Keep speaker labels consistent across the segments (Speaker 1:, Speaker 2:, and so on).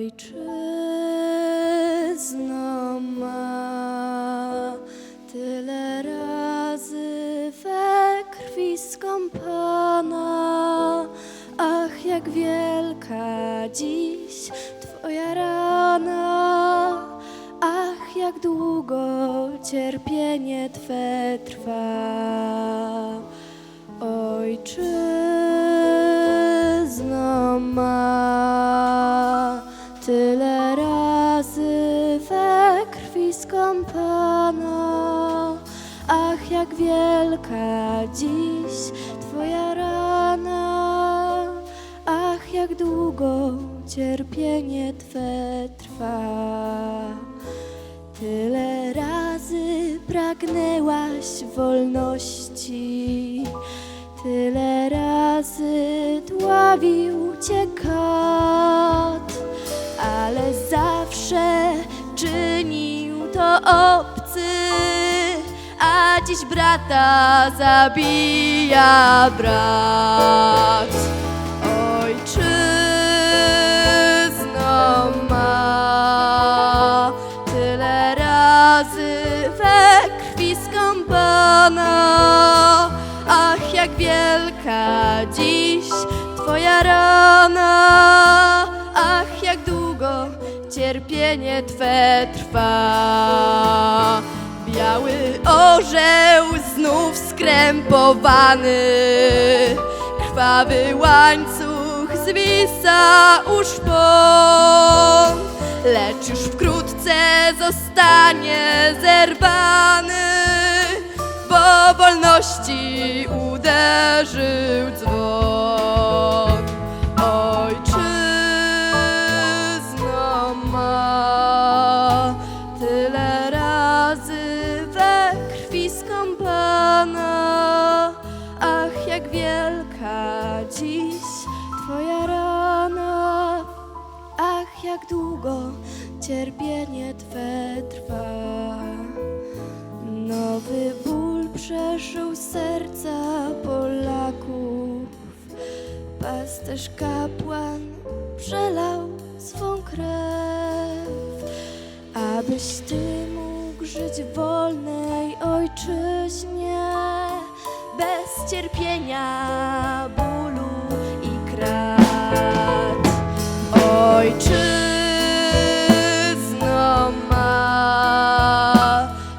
Speaker 1: Ojczyzno ma tyle razy we krwi skąpana, ach jak wielka dziś Twoja rana, ach jak długo cierpienie Twe trwa. Skąpana, ach jak wielka dziś Twoja rana, ach jak długo cierpienie Twe trwa. Tyle razy pragnęłaś wolności, tyle razy dławił cię kat, obcy, a dziś brata zabija brat. Ojczyzno ma tyle razy we krwi skąpana, ach jak wielka dziś Twoja rana, ach jak długo cierpienie Twe trwa. Biały orzeł znów skrępowany, krwawy łańcuch zwisa u szpon, lecz już wkrótce zostanie zerwany, bo wolności uderzył dziś Twoja rana, ach jak długo cierpienie Twe trwa. Nowy ból przeszył serca Polaków. Pasterz kapłan przelał swą krew, abyś Ty mógł żyć w wolnej ojczyźnie, bez cierpienia, bólu i krat. Ojczyzno ma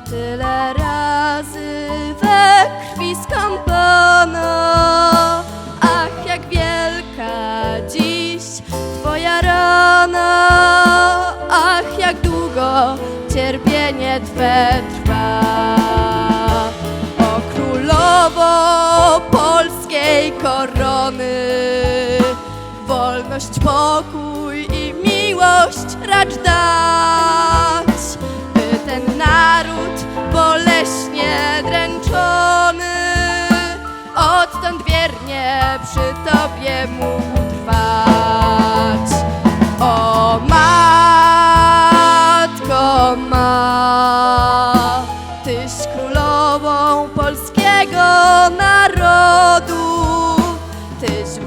Speaker 1: tyle razy we krwi skąpana, ach jak wielka dziś Twoja rana, ach jak długo cierpienie Twe trwa. O królowo polskiej korony, wolność, pokój i miłość racz dać, by ten naród boleśnie dręczony odtąd wiernie przy Tobie mógł trwać.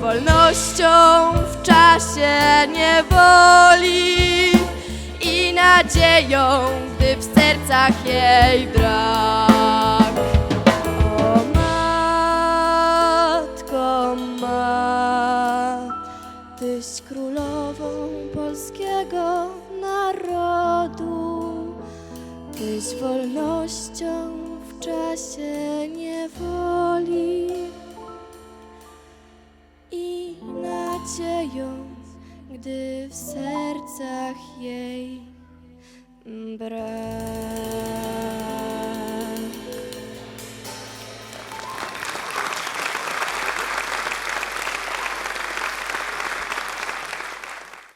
Speaker 1: Wolnością w czasie niewoli i nadzieją, gdy w sercach jej brak. O matko ma, Tyś królową polskiego narodu, Tyś wolnością w czasie niewoli nadzieją, gdy w sercach jej brak.